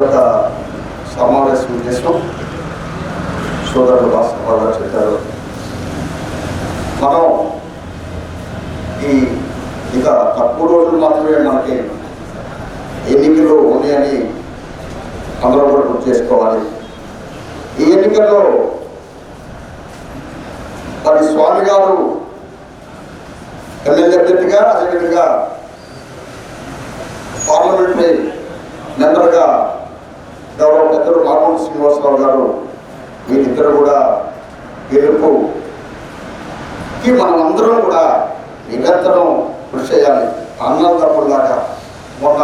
ఒక సమావేశం ఉద్దేశం సోదరుడు భాస్కర్ గారు చెప్పారు. మనం ఈ ఇక తక్కువ రోజులు మాత్రమే మనకి ఎన్నికలు ఉన్నాయని అందరూ కూడా గుర్తు చేసుకోవాలి. ఈ ఎన్నికల్లో మరి స్వామి గారు ఎమ్మెల్యే అభ్యర్థిగా అదేవిధంగా పార్లమెంటరీ మెంబర్గా గౌరవ పెద్దలు మామూలు శ్రీనివాసరావు గారు వీరిద్దరు కూడా గెలుపు కి మనం అందరం కూడా నిరంతరం చేయాలి. చేయాలి దాకా మొన్న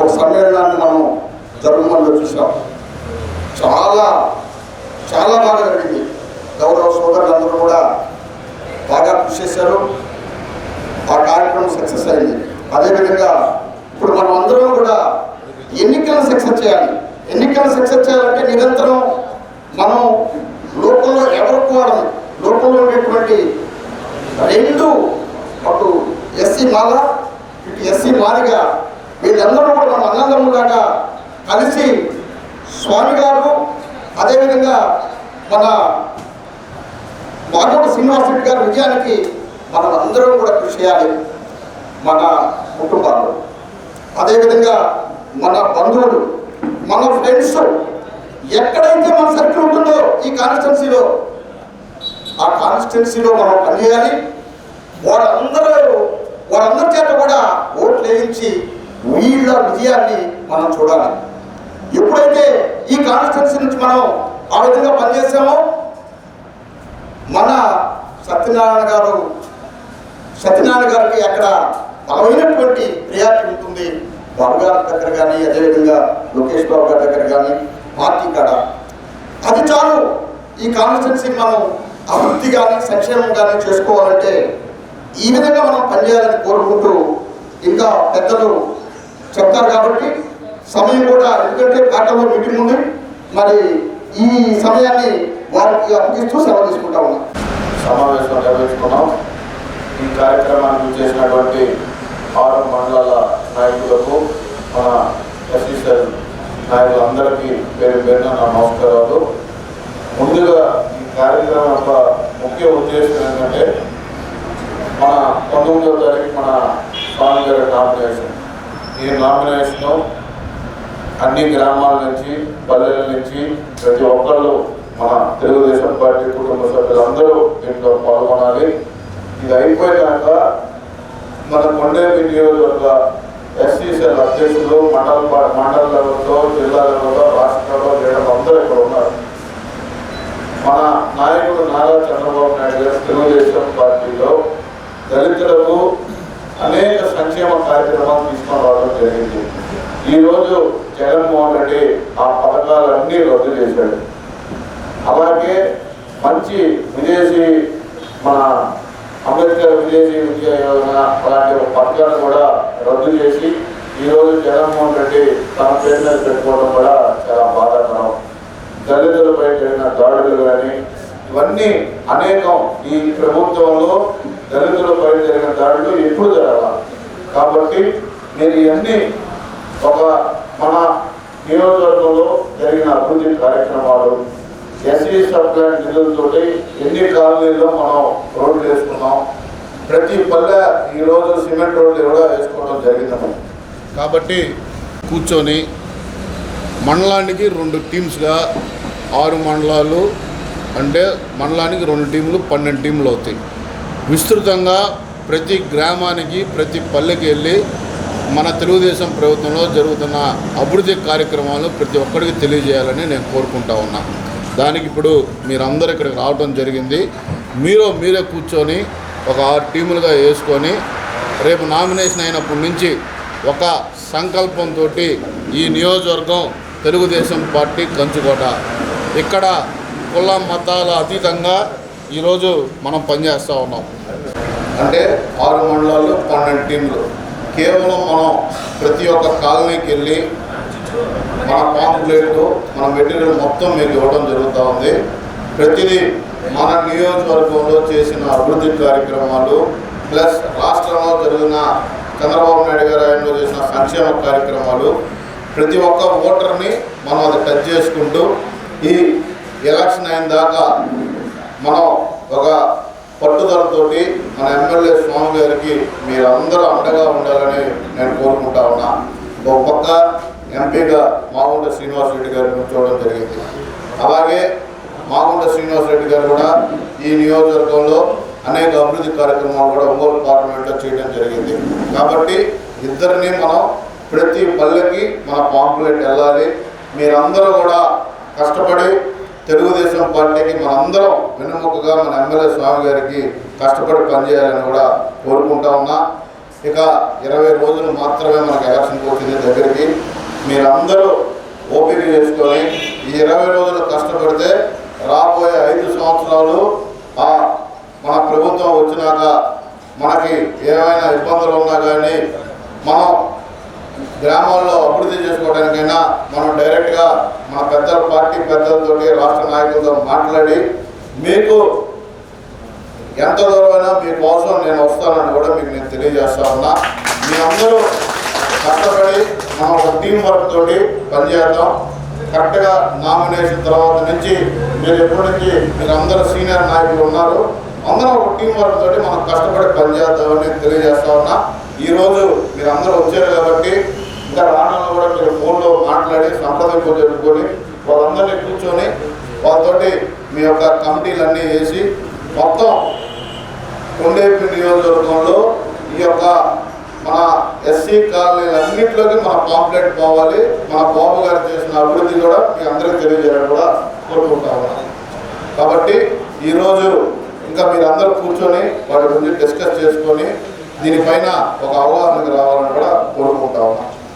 ఒక సమ్మేళనాన్ని మనం జరుగుమంలో చూసాం చాలా చాలా బాగా జరిగింది. గౌరవ సోదరులందరూ కూడా బాగా కృషి చేశారు. ఆ కార్యక్రమం సక్సెస్ అయింది. అదేవిధంగా ఇప్పుడు మనం అందరం కూడా ఎన్నికలను సక్సెస్ చేయాలి. ఎన్నికలను సక్సెస్ చేయాలంటే నిరంతరం మనం లోకంలో ఎవరుకోవడం లోకంలో ఉండేటువంటి రెండు అటు ఎస్సీ మాల ఇటు ఎస్సీ మాలిగా వీళ్ళందరూ కూడా మన అన్నదమ్ములాగా కలిసి స్వామి గారు అదేవిధంగా మన మాగోడు శ్రీనివాసరెడ్డి గారి విజయానికి మనం అందరం కూడా కృషి చేయాలి మన కుటుంబాలు అదేవిధంగా మన బంధువులు మన ఫ్రెండ్స్ ఎక్కడైతే మన సర్కిల్ ఉంటుందో ఈ కాన్స్టిట్యున్సీలో ఆ కాన్స్టిట్యున్సీలో మనం పనిచేయాలి. వారందరూ వారందరి చేత కూడా ఓట్లు వేయించి వీళ్ళ విజయాన్ని మనం చూడాలి. ఎప్పుడైతే ఈ కాన్స్టిట్యున్సీ నుంచి మనం ఆ విధంగా పనిచేసామో మన సత్యనారాయణ గారు సత్యనారాయణ గారికి అక్కడ బలమైనటువంటి ప్రియారిటీ ఉంటుంది. బాబు గారి దగ్గర కానీ అదేవిధంగా లోకేష్ బాబు గారి దగ్గర కానీ పార్టీ కాడ. అది చాలు. ఈ కాన్స్టిట్యున్సీ మనం అభివృద్ధి కానీ సంక్షేమం కానీ చేసుకోవాలంటే ఈ విధంగా మనం పనిచేయాలని కోరుకుంటూ ఇంకా పెద్దలు చెప్తారు కాబట్టి సమయం కూడా ఎందుకంటే పార్టీలో మీటింగ్ ఉంది. మరి ఈ సమయాన్ని వారికి అప్పగిస్తూ సెలవు తీసుకుంటా ఉన్నాం. సమావేశం నిర్వహించుకున్నాం ఈ కార్యక్రమాన్ని చేసినటువంటి ఆరు మండలాల నాయకులకు మన ఎస్ఈసల్ నాయకులందరికీ పేరు పేరున నా నమస్కారాలు. ముందుగా ఈ కార్యక్రమం యొక్క ముఖ్య ఉద్దేశం ఏంటంటే మన పంతొమ్మిదో తారీఖు మన స్వామి గారి నామినేషన్. ఈ నామినేషన్ అన్ని గ్రామాల నుంచి పల్లెల నుంచి ప్రతి ఒక్కళ్ళు మన తెలుగుదేశం పార్టీ కుటుంబ సభ్యులందరూ దీంట్లో పాల్గొనాలి. ఇది అయిపోయినాక మన కొండేపి నియోజకవర్గ ఎస్సీసీఎల్ అధ్యక్షులు మండల మండల లెవెల్లో జిల్లా లెవెల్లో రాష్ట్రంలో లీడర్లు అందరూ ఇక్కడ ఉన్నారు. మన నాయకుడు నారా చంద్రబాబు నాయుడు గారు తెలుగుదేశం పార్టీలో దళితులకు అనేక సంక్షేమ కార్యక్రమాలు తీసుకొని రావడం జరిగింది ఈ రోజు జగన్మోహన్ రెడ్డి ఆ పథకాలన్నీ రద్దు చేశాడు. అలాగే మంచి విదేశీ మన అంబేద్కర్ విదేశీ విద్యా యోజన అలాంటి పథకాలు కూడా రద్దు చేసి ఈ రోజు జగన్మోహన్ రెడ్డి తన పేరు మీద పెట్టుకోవడం కూడా చాలా బాధాకరం. దళితులపై జరిగిన దాడులు కానీ ఇవన్నీ అనేకం ఈ ప్రభుత్వంలో దళితులపై జరిగిన దాడులు ఎప్పుడు జరగాలి. కాబట్టి నేను ఇవన్నీ ఒక మన నియోజకవర్గంలో జరిగిన అభివృద్ధి కార్యక్రమాలు ఎస్సీ సబ్ నిధులతో ఎన్ని కాలనీల్లో మనం రోడ్లు వేసుకున్నాం ప్రతి పల్లె ఈ రోజు సిమెంట్ రోడ్లు కూడా వేసుకోవడం జరిగింది కాబట్టి కూర్చొని మండలానికి రెండు టీమ్స్గా ఆరు మండలాలు అంటే మండలానికి రెండు టీంలు పన్నెండు టీంలు అవుతాయి. విస్తృతంగా ప్రతి గ్రామానికి ప్రతి పల్లెకి వెళ్ళి మన తెలుగుదేశం ప్రభుత్వంలో జరుగుతున్న అభివృద్ధి కార్యక్రమాలు ప్రతి ఒక్కరికి తెలియజేయాలని నేను కోరుకుంటా ఉన్నా. దానికి ఇప్పుడు మీరందరూ ఇక్కడికి రావడం జరిగింది. మీరు మీరే కూర్చొని ఒక ఆరు టీములుగా వేసుకొని రేపు నామినేషన్ అయినప్పటి నుంచి ఒక సంకల్పంతో ఈ నియోజకవర్గం తెలుగుదేశం పార్టీ కంచుకోట. ఇక్కడ కుల మతాల అతీతంగా ఈరోజు మనం పనిచేస్తూ ఉన్నాం. అంటే ఆరు మండలాలు పన్నెండు టీంలు కేవలం మనం ప్రతి ఒక్క కాలనీకి వెళ్ళి మన పాంప్లెట్ మన మెటీరియల్ మొత్తం మీకు ఇవ్వడం జరుగుతూ ఉంది. ప్రతిదీ మన నియోజకవర్గంలో చేసిన అభివృద్ధి కార్యక్రమాలు ప్లస్ రాష్ట్రంలో జరిగిన చంద్రబాబు నాయుడు గారు ఆయనలో చేసిన సంక్షేమ కార్యక్రమాలు ప్రతి ఒక్క ఓటర్ని మనం అది టచ్ చేసుకుంటూ ఈ ఎలక్షన్ అయిన దాకా మనం ఒక పట్టుదలతో మన ఎమ్మెల్యే స్వామి గారికి మీరందరూ అండగా ఉండాలని నేను కోరుకుంటా ఉన్నా. ఒక పక్క ఎంపీగా మాగుంట శ్రీనివాస్ రెడ్డి గారిని చూడడం జరిగింది. అలాగే మాగుంట శ్రీనివాస్ రెడ్డి గారు కూడా ఈ నియోజకవర్గంలో అనేక అభివృద్ధి కార్యక్రమాలు కూడా ఒంగోలు పార్లమెంట్లో చేయడం జరిగింది. కాబట్టి ఇద్దరిని మనం ప్రతి పల్లెకి మన పాంపులెట్ వెళ్ళాలి. మీరందరూ కూడా కష్టపడి తెలుగుదేశం పార్టీకి మనందరం వెన్నుముకగా మన ఎమ్మెల్యే స్వామి గారికి కష్టపడి పనిచేయాలని కూడా కోరుకుంటా ఉన్నా. ఇక ఇరవై రోజులు మాత్రమే మనకు ఎలక్షన్ వచ్చింది దగ్గరికి. మీరందరూ ఓపిక చేసుకొని ఈ ఇరవై రోజులు కష్టపడితే రాబోయే ఐదు సంవత్సరాలు ఆ మన ప్రభుత్వం వచ్చినాక మనకి ఏమైనా ఇబ్బందులు ఉన్నా కానీ మనం గ్రామాల్లో అభివృద్ధి చేసుకోవడానికైనా మనం డైరెక్ట్గా మన పెద్ద పార్టీ పెద్దలతోటి రాష్ట్ర నాయకులతో మాట్లాడి మీకు ఎంత దూరమైనా మీకోసం నేను వస్తానని కూడా మీకు నేను తెలియజేస్తా ఉన్నా. మీ అందరూ కష్టపడి మనం ఒక టీం వర్క్ తోటి పనిచేద్దాం. కరెక్ట్గా నామినేషన్ తర్వాత నుంచి మీరు ఎప్పటి నుంచి మీరు అందరూ సీనియర్ నాయకులు ఉన్నారు. అందరం ఒక టీం వర్క్ తోటి మనం కష్టపడి పనిచేద్దామని తెలియజేస్తా ఉన్నా. ఈరోజు మీరు అందరూ వచ్చారు కాబట్టి ఇంకా రావడంలో కూడా మీరు ఫోన్లో మాట్లాడి సంప్రదింపు జరుపుకొని వాళ్ళందరినీ కూర్చొని వాళ్ళతోటి మీ యొక్క కమిటీలన్నీ వేసి మొత్తం కొండేపి నియోజకవర్గంలో ఈ యొక్క మన ఎస్సీ కాలనీలన్నింటిలోకి మన పాంప్లెట్ పోవాలి. మన బాబు గారు చేసిన అభివృద్ధి కూడా మీ అందరికీ తెలియజేయడం కూడా కోరుకుంటా కాబట్టి ఈరోజు ఇంకా మీరు అందరూ కూర్చొని వాటి గురించి డిస్కస్ చేసుకొని దీనిపైన ఒక అవగాహనకు రావాలని కూడా కోరుకుంటా ఉన్నాం.